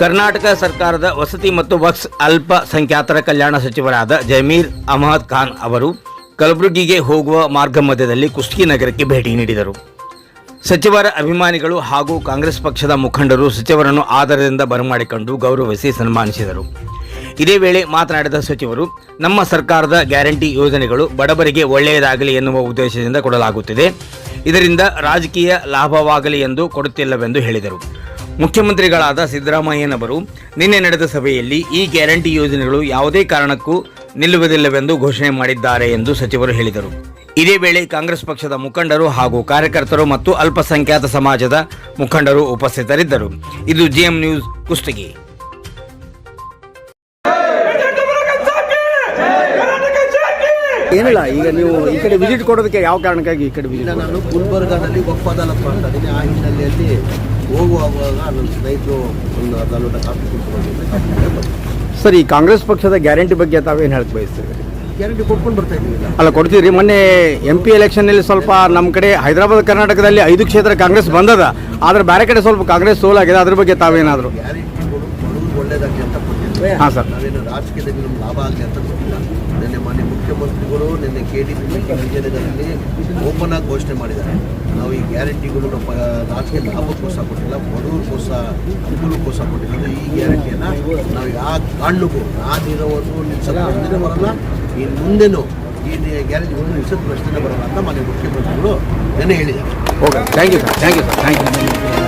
ಕರ್ನಾಟಕ ಸರ್ಕಾರದ ವಸತಿ ಮತ್ತು ವಕ್ಸ್ ಅಲ್ಪಸಂಖ್ಯಾತರ ಕಲ್ಯಾಣ ಸಚಿವರಾದ ಜಮೀರ್ ಅಹಮದ್ ಖಾನ್ ಅವರು ಕಲಬುರಗಿಗೆ ಹೋಗುವ ಮಾರ್ಗ ಮಧ್ಯದಲ್ಲಿ ಕುಸ್ತಿ ನಗರಕ್ಕೆ ಭೇಟಿ ನೀಡಿದರು. ಸಚಿವರ ಅಭಿಮಾನಿಗಳು ಹಾಗೂ ಕಾಂಗ್ರೆಸ್ ಪಕ್ಷದ ಮುಖಂಡರು ಸಚಿವರನ್ನು ಆದರದಿಂದ ಬರಮಾಡಿಕೊಂಡು ಗೌರವಿಸಿ ಸನ್ಮಾನಿಸಿದರು. ಇದೇ ವೇಳೆ ಮಾತನಾಡಿದ ಸಚಿವರು, ನಮ್ಮ ಸರ್ಕಾರದ ಗ್ಯಾರಂಟಿ ಯೋಜನೆಗಳು ಬಡವರಿಗೆ ಒಳ್ಳೆಯದಾಗಲಿ ಎನ್ನುವ ಉದ್ದೇಶದಿಂದ ಕೊಡಲಾಗುತ್ತಿದೆ. ಇದರಿಂದ ರಾಜಕೀಯ ಲಾಭವಾಗಲಿ ಎಂದು ಕೊಡುತ್ತಿಲ್ಲವೆಂದು ಹೇಳಿದರು. ಮುಖ್ಯಮಂತ್ರಿಗಳಾದ ಸಿದ್ದರಾಮಯ್ಯನವರು ನಿನ್ನೆ ನಡೆದ ಸಭೆಯಲ್ಲಿ ಈ ಗ್ಯಾರಂಟಿ ಯೋಜನೆಗಳು ಯಾವುದೇ ಕಾರಣಕ್ಕೂ ನಿಲ್ಲುವುದಿಲ್ಲವೆಂದು ಘೋಷಣೆ ಮಾಡಿದ್ದಾರೆ ಎಂದು ಸಚಿವರು ಹೇಳಿದರು. ಇದೇ ವೇಳೆ ಕಾಂಗ್ರೆಸ್ ಪಕ್ಷದ ಮುಖಂಡರು ಹಾಗೂ ಕಾರ್ಯಕರ್ತರು ಮತ್ತು ಅಲ್ಪಸಂಖ್ಯಾತ ಸಮಾಜದ ಮುಖಂಡರು ಉಪಸ್ಥಿತರಿದ್ದರು. ಇದು ಜಿಎಂ ನ್ಯೂಸ್ ಕುಷ್ಟಗಿ ಏನಿಲ್ಲ ಈಗ ನೀವು ಈ ಕಡೆ ವಿಸಿಟ್ ಕೊಡೋದಕ್ಕೆ ಯಾವ ಕಾರಣಕ್ಕಾಗಿ ಈ ಕಡೆ ವಿಸಿಟ್ ನಾನು ಗುಲ್ಬರ್ಗಾದಲ್ಲಿ ವಫ್ ಅಂತ ಮಾಡ್ತಾ ಇದ್ದೀನಿ ಆ ಹಿನ್ನೆಲೆಯಲ್ಲಿ ಹೋಗುವಾಗ ನನ್ನ ಸ್ನೇಹಿತರು ಒಂದು ಅರ್ಧ ಲೋಟ ಕಾಫಿ ಕುಡ್ಕೊಂಡು ಸರ್ ಈ ಕಾಂಗ್ರೆಸ್ ಪಕ್ಷದ ಗ್ಯಾರಂಟಿ ಬಗ್ಗೆ ತಾವೇನು ಹೇಳಕ್ ಬಯಸ್ತೀರಿ? ಗ್ಯಾರಂಟಿ ಕೊಟ್ಕೊಂಡು ಬರ್ತಾ ಇದ್ದೀವಿ ಅಲ್ಲ ಕೊಡ್ತೀವಿ ಮೊನ್ನೆ ಎಂ ಪಿ ಎಲೆಕ್ಷನ್ನಲ್ಲಿ ಸ್ವಲ್ಪ ನಮ್ಮ ಕಡೆ ಹೈದರಾಬಾದ್ ಕರ್ನಾಟಕದಲ್ಲಿ ಐದು ಕ್ಷೇತ್ರ ಕಾಂಗ್ರೆಸ್ ಬಂದದ. ಆದ್ರೆ ಬೇರೆ ಕಡೆ ಸ್ವಲ್ಪ ಕಾಂಗ್ರೆಸ್ ಸೋಲಾಗಿದೆ. ಅದ್ರ ಬಗ್ಗೆ ತಾವೇನಾದರೂ? ಒಳ್ಳೇದಾಗಲಿ ಅಂತ ಕೊಟ್ಟಿದ್ವಿ ಹಾಂ ಸರ್. ನಾವೇನು ರಾಜಕೀಯದಲ್ಲಿ ನಮ್ಗೆ ಲಾಭ ಆಗಲಿ ಅಂತ ಕೊಟ್ಟಿಲ್ಲ ನಿನ್ನೆ ಮಾನ್ಯ ಮುಖ್ಯಮಂತ್ರಿಗಳು ನಿನ್ನೆ ಕೆ ಡಿ ಪಿ ವಿಜಯನಗರದಲ್ಲಿ ಓಪನ್ ಆಗಿ ಘೋಷಣೆ ಮಾಡಿದ್ದಾರೆ. ನಾವು ಈ ಗ್ಯಾರಂಟಿಗಳು ನಮ್ಮ ರಾಜಕೀಯ ಲಾಭಕ್ಕೋಸ್ಕರ ಕೊಟ್ಟಿಲ್ಲ ಬಡವ್ರಿಗೋಸ್ಕರ ಅನುಕೂಲಕ್ಕೋಸ್ಕರ ಕೊಟ್ಟಿಲ್ಲ. ಈ ಗ್ಯಾರಂಟಿಯನ್ನು ನಾವು ಯಾವ ಕಾರಣಕ್ಕೂ ನಾನಿರೋವರೆಗೂ ನಿಲ್ಸಲ್ಲ ಮುಂದೆ ಬರಲ್ಲ ಇನ್ನು ಮುಂದೆನೂ ಈ ಗ್ಯಾರಂಟಿಗಳು ನಿಲ್ಸೋದು ಪ್ರಶ್ನೆ ಬರಲ್ಲ ಅಂತ ಮಾನ್ಯ ಮುಖ್ಯಮಂತ್ರಿಗಳು ನೆನೆ ಹೇಳಿದ್ದಾರೆ. Okay thank you sir thank you sir thank you